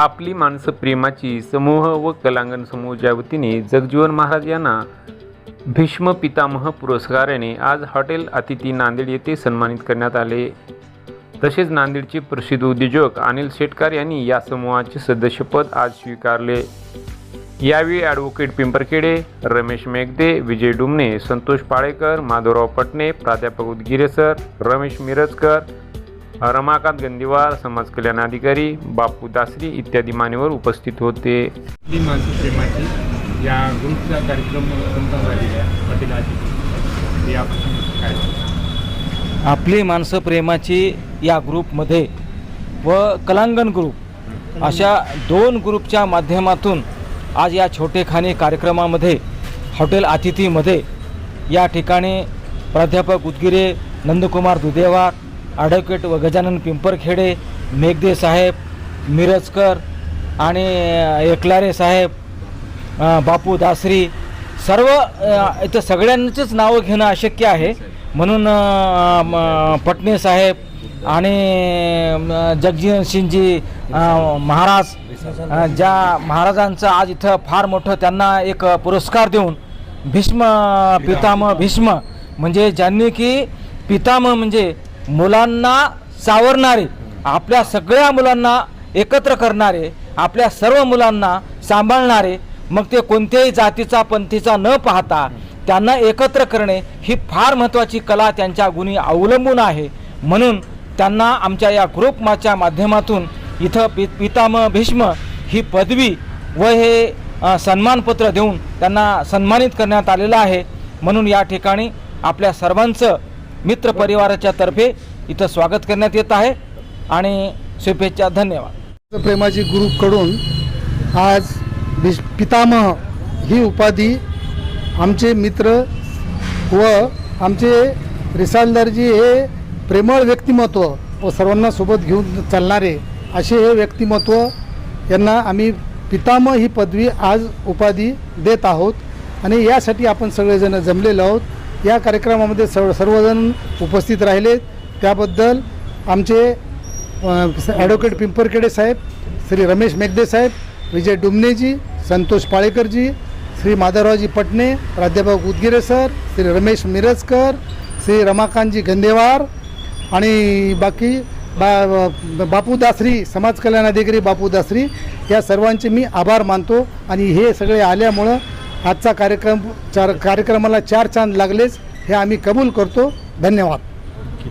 आपली माणसं प्रेमाची समूह व कलांगण समूहच्या वतीने जगजीवन महाराज यांना भीष्म पितामह पुरस्काराने आज हॉटेल अतिथी नांदेड येथे सन्मानित करण्यात आले. तसेच नांदेडचे प्रसिद्ध उद्योजक अनिल शेटकार यांनी या समूहाचे सदस्यपद आज स्वीकारले. यावेळी ॲडव्होकेट पिंपरखेडे रमेश मेघदे विजय डुमणे संतोष पाळेकर माधवराव पटणे प्राध्यापक उदगिरे सर रमेश मिरजकर रमाकांत गंदीवार समाज कल्याण अधिकारी बापू दासरी इत्यादी मान्यवर उपस्थित होते. आपली माणसं प्रेमाची या ग्रुपचा कार्यक्रम आपली माणसं प्रेमाची या ग्रुपमध्ये व कलांगण ग्रुप अशा दोन ग्रुपच्या माध्यमातून आज या छोटेखानी कार्यक्रमामध्ये हॉटेल अतिथीमध्ये या ठिकाणी प्राध्यापक उदगिरे नंदकुमार दुधेवार ॲडव्होकेट व गजानन पिंपरखेडे मेघदे साहेब मिरजकर आणि एकलारे साहेब बापू दासरी सर्व इथं सगळ्यांचीच नावं घेणं अशक्य आहे. म्हणून म, पटणे साहेब आणि जगजीवन सिंगजी महाराज ज्या महाराजांचं आज इथं फार मोठं त्यांना एक पुरस्कार देऊन भीष्म पितामह भीष्म म्हणजे ज्यांनी की पितामह म्हणजे मुलांना सावरणारे आपल्या सगळ्या मुलांना एकत्र करणारे आपल्या सर्व मुलांना सांभाळणारे मग ते कोणत्याही जातीचा पंथीचा न पाहता त्यांना एकत्र करणे ही फार महत्त्वाची कला त्यांच्या गुणी अवलंबून आहे. म्हणून त्यांना आमच्या या ग्रुपमाच्या माध्यमातून इथं पि पितामह भीष्म ही पदवी व हे सन्मानपत्र देऊन त्यांना सन्मानित करण्यात आलेलं आहे. म्हणून या ठिकाणी आपल्या सर्वांचं मित्र परिवाराच्या तर्फे इथं स्वागत करण्यात येत आहे आणि शुभेच्छा धन्यवाद. प्रेमाजी गुरुकडून आज भिश पितामह ही उपाधी आमचे मित्र व आमचे रिसालदारजी हे प्रेमळ व्यक्तिमत्व व सर्वांना सोबत घेऊन चालणारे असे हे व्यक्तिमत्व यांना आम्ही पितामह ही पदवी आज उपाधी देत आहोत आणि यासाठी आपण सगळेजण जमलेलो आहोत. या कार्यक्रमामध्ये सर्व सर्वजण उपस्थित राहिले. त्याबद्दल आमचे ॲडव्होकेट पिंपरखेडे साहेब श्री रमेश मेघदे साहेब विजय डुमनेजी संतोष पाळेकरजी श्री माधवरावजी पटणे प्राध्यापक उदगिरे सर श्री रमेश मिरजकर श्री रमाकांतजी गंदेवार आणि बाकी बा बापू दासरी समाज कल्याण अधिकारी बापू दासरी या सर्वांचे मी आभार मानतो आणि हे सगळे आल्यामुळं आजचा कार्यक्रम चार कार्यक्रमाला चार चांद लागलेच हे आम्ही कबूल करतो. धन्यवाद.